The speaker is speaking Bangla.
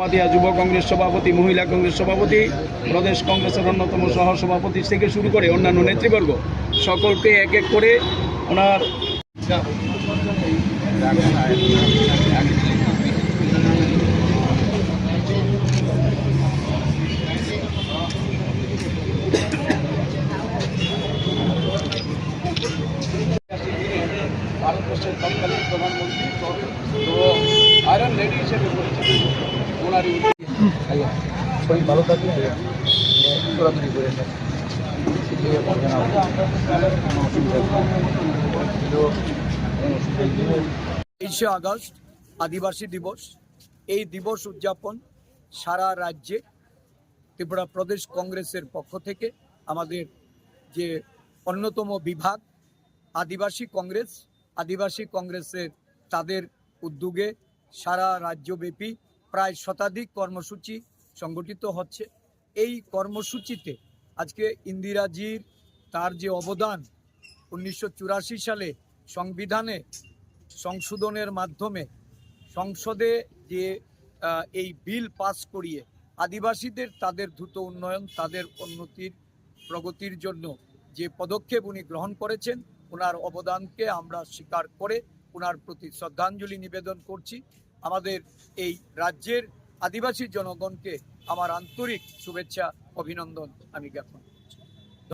মাদিয়া যুব কংগ্রেস সভাপতি, মহিলা কংগ্রেস সভাপতি, প্রদেশ কংগ্রেসের অন্যতম সহ সভাপতি থেকে শুরু করে? অন্যান্য নেতৃবর্গ সকলকে এক এক করে ওনার প্রধানমন্ত্রী লেডি হিসেবে পরিচিত। ওনারই শরীর ভালো থাকলে দৌড়াদৌড়ি করে থাকে তেইশে আগস্ট আদিবাসী দিবস। এই দিবস উদযাপন সারা রাজ্যে ত্রিপুরা প্রদেশ কংগ্রেসের পক্ষ থেকে আমাদের যে অন্যতম বিভাগ আদিবাসী কংগ্রেস আদিবাসী কংগ্রেসের তাদের উদ্যোগে সারা রাজ্যব্যাপী প্রায় শতাধিক কর্মসূচি সংগঠিত হচ্ছে। এই কর্মসূচিতে আজকে ইন্দিরাজির তার যে অবদান, উনিশশো চুরাশি সালে সংবিধানে সংশোধনের মাধ্যমে সংসদে যে এই বিল পাস করিয়ে আদিবাসীদের তাদের দ্রুত উন্নয়ন, তাদের উন্নতির, প্রগতির জন্য যে পদক্ষেপ উনি গ্রহণ করেছেন ওনার অবদানকে আমরা স্বীকার করে ওনার প্রতি শ্রদ্ধাঞ্জলি নিবেদন করছি। আমাদের এই রাজ্যের আদিবাসী জনগণকে আমার আন্তরিক শুভেচ্ছা, অভিনন্দন আমি জ্ঞাপন